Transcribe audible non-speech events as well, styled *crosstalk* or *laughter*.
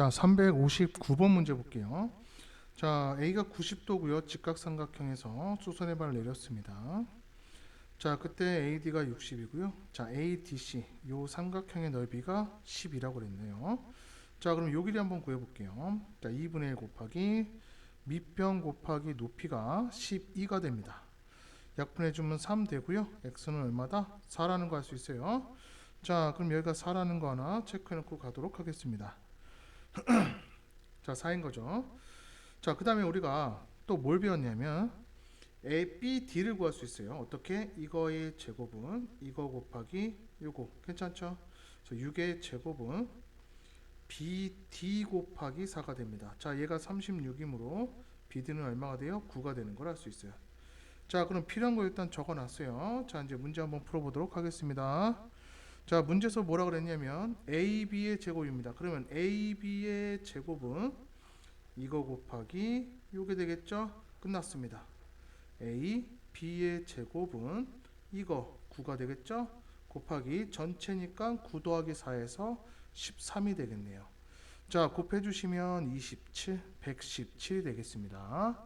자, 359번 문제 볼게요. 자, A가 90도고요. 직각삼각형에서 수선의 발을 내렸습니다. 자, 그때 AD가 60이고요. 자, ADC 요 삼각형의 넓이가 10이라고 그랬네요. 자, 그럼 요 길이 한번 구해 볼게요. 자, 2분의 1 곱하기 밑변 곱하기 높이가 12가 됩니다. 약분해 주면 3 되고요. x는 얼마다? 4라는 거알수 있어요. 자, 그럼 여기가 4라는 거 하나 체크해 놓고 가도록 하겠습니다. *clears throat* 자, 4인 거죠. 자, 그 다음에 우리가 또 뭘 배웠냐면 A, B, D를 구할 수 있어요. 어떻게? 이거의 제곱은 이거 곱하기 요거 괜찮죠? 그래서 6의 제곱은 B, D 곱하기 4가 됩니다. 자, 얘가 36이므로 BD는 얼마가 돼요? 9가 되는 걸 알 수 있어요. 자, 그럼 필요한 거 일단 적어놨어요. 자, 이제 문제 한번 풀어보도록 하겠습니다. 자, 문제에서 뭐라 그랬냐면 AB의 제곱입니다. 그러면 AB의 제곱은 이거 곱하기 요게 되겠죠? 끝났습니다. A, B의 제곱은 이거 9가 되겠죠? 곱하기 전체니까 9 더하기 4에서 13이 되겠네요. 자, 곱해 주시면 27, 117이 되겠습니다.